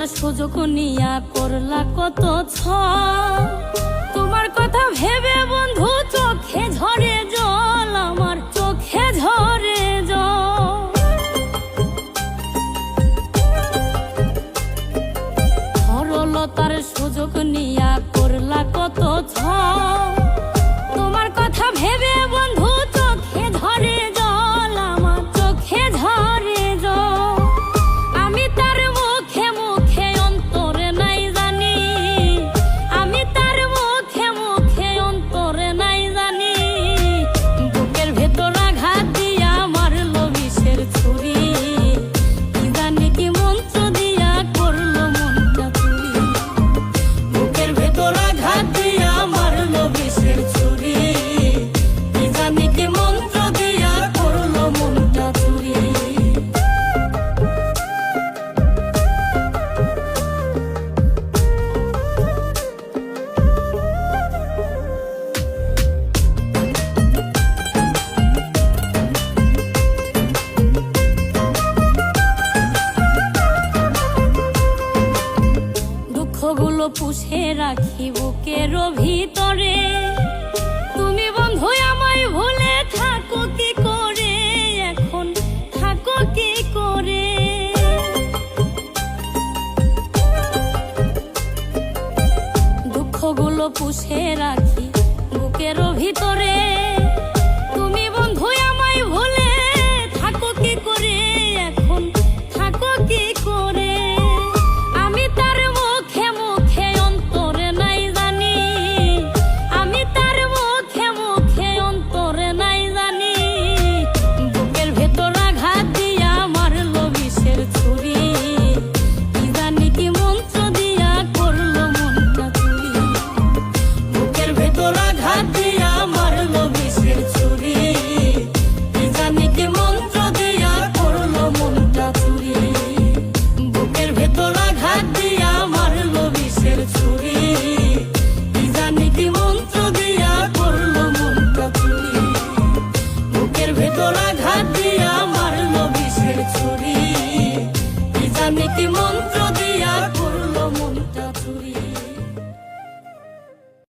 তার সুযোগ নিয়া করলা কত ছ? পুষে রাখি বুকের ভিতরে। তুমি বন্ধু আমায় ভুলে থাকো কি করে? এখন থাকো কি করে? দুঃখগুলো পুষে রাখি বুকের ভিতরে।